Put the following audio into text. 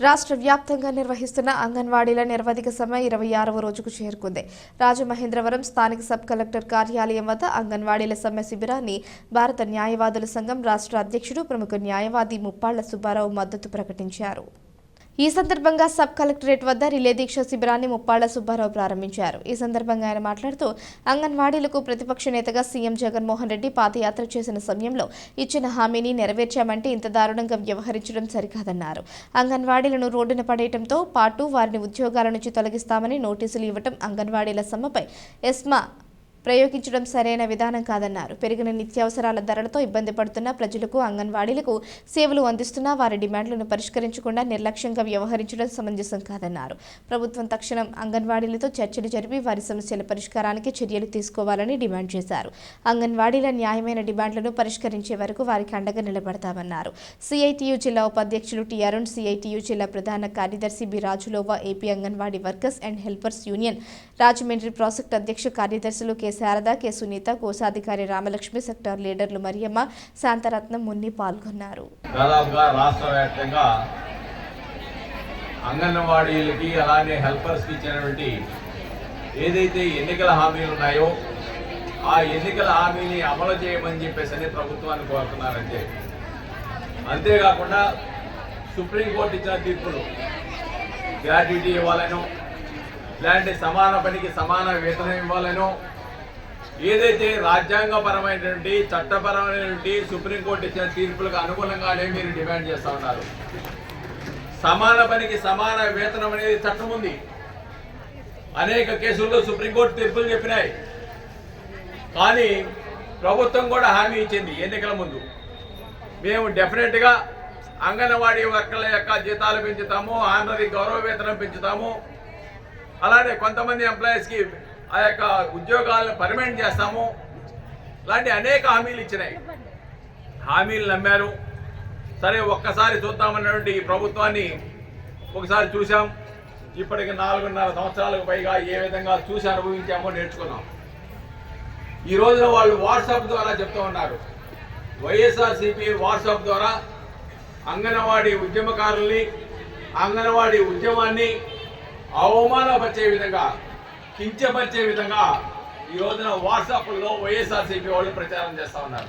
రాష్ట్ర వ్యాప్తంగా నిర్వహిస్తున్న అంగన్వాడీల నిర్వధిక సమ్మె ఇరవై ఆరవ రోజుకు చేరుకుంది. రాజమహేంద్రవరం స్థానిక సబ్ కలెక్టర్ కార్యాలయం వద్ద అంగన్వాడీల సమ్మె శిబిరాన్ని భారత న్యాయవాదుల సంఘం రాష్ట్ర అధ్యక్షుడు ప్రముఖ న్యాయవాది ముప్పాళ్ళ సుబ్బారావు మద్దతు ప్రకటించారు. ఈ సందర్భంగా సబ్ కలెక్టరేట్ వద్ద రిలే దీక్ష శిబిరాన్ని ముప్పాళ్ళ సుబ్బారావు ప్రారంభించారు. ఈ సందర్భంగా ఆయన మాట్లాడుతూ అంగన్వాడీలకు ప్రతిపక్ష నేతగా సీఎం జగన్మోహన్ రెడ్డి పాదయాత్ర చేసిన సమయంలో ఇచ్చిన హామీని నెరవేర్చామంటే ఇంత దారుణంగా వ్యవహరించడం సరికాదన్నారు. అంగన్వాడీలను రోడ్డున పడేయడంతో పాటు వారిని ఉద్యోగాల నుంచి తొలగిస్తామని నోటీసులు ఇవ్వటం అంగన్వాడీల సమ్మెపై ఎస్మా ప్రయోగించడం సరైన విధానం కాదన్నారు. పెరిగిన నిత్యావసరాల ధరలతో ఇబ్బంది పడుతున్న ప్రజలకు అంగన్వాడీలకు సేవలు అందిస్తున్నా వారి డిమాండ్లను పరిష్కరించకుండా నిర్లక్ష్యంగా వ్యవహరించడం సమంజసం కాదన్నారు. ప్రభుత్వం తక్షణం అంగన్వాడీలతో చర్చలు జరిపి వారి సమస్యల పరిష్కారానికి చర్యలు తీసుకోవాలని డిమాండ్ చేశారు. అంగన్వాడీల న్యాయమైన డిమాండ్లను పరిష్కరించే వరకు వారికి అండగా నిలబడతామన్నారు. సిఐటియు జిల్లా ఉపాధ్యక్షులు టి. అరుణ్ సిఐటియు జిల్లా ప్రధాన కార్యదర్శి B. Rajulova AP anganwadi workers and helpers union Rajahmundry project అధ్యక్ష కార్యదర్శులు కె. శారద కె. సునీత కోశాధికారి రామలక్ష్మి సెక్టార్ లీడర్లు మరియమ్మ శాంతరత్నం మున్ని పాల్గొన్నారు. దాదాపుగా రాష్ట్ర వ్యాప్తంగా అంగన్వాడీలకి అలానే హెల్పర్స్కి ఇచ్చినటువంటి ఏదైతే ఎన్నికల హామీలు ఉన్నాయో ఆ ఎన్నికల హామీని అమలు చేయమని చెప్పేసి ప్రభుత్వాన్ని కోరుతున్నారంటే అంతేకాకుండా సుప్రీంకోర్టు ఇచ్చిన తీర్పులు గ్రాట్యుటీ ఇవ్వాలను ఇలాంటి సమాన పనికి సమాన వేతనం ఇవ్వాలను ఏదైతే రాజ్యాంగపరమైనటువంటి చట్టపరమైనటువంటి సుప్రీంకోర్టు ఇచ్చిన తీర్పులకు అనుగుణంగానే మీరు డిమాండ్ చేస్తూ ఉన్నారు. సమాన పనికి సమాన వేతనం అనేది చట్టం ఉంది. అనేక కేసుల్లో సుప్రీంకోర్టు తీర్పులు చెప్పినాయి. కానీ ప్రభుత్వం కూడా హామీ ఇచ్చింది ఎన్నికల ముందు. మేము డెఫినెట్గా అంగన్వాడీ వర్కర్ల యొక్క జీతాలు పెంచుతాము ఆనరీ గౌరవ వేతనం పెంచుతాము. అలానే కొంతమంది ఎంప్లాయీస్కి ఆ యొక్క ఉద్యోగాలను పర్మనెంట్ చేస్తాము. లాంటి అనేక హామీలు ఇచ్చినాయి. హామీలు నమ్మారు. సరే ఒక్కసారి చూద్దామన్నటువంటి ఈ ప్రభుత్వాన్ని ఒకసారి చూసాం ఇప్పటికి నాలుగున్నర సంవత్సరాలకు పైగా ఏ విధంగా చూసి అనుభవించామో నేర్చుకున్నాం. ఈ రోజున వాళ్ళు వాట్సాప్ ద్వారా చెప్తూ ఉన్నారు. వైఎస్ఆర్సీపీ వాట్సాప్ ద్వారా అంగన్వాడీ ఉద్యమకారుల్ని అంగన్వాడీ ఉద్యమాన్ని అవమానపరిచే విధంగా కించపరిచే విధంగా ఈ రోజున వాట్సాప్లో వైఎస్ఆర్సీపీ వాళ్ళు ప్రచారం చేస్తూ ఉన్నారు.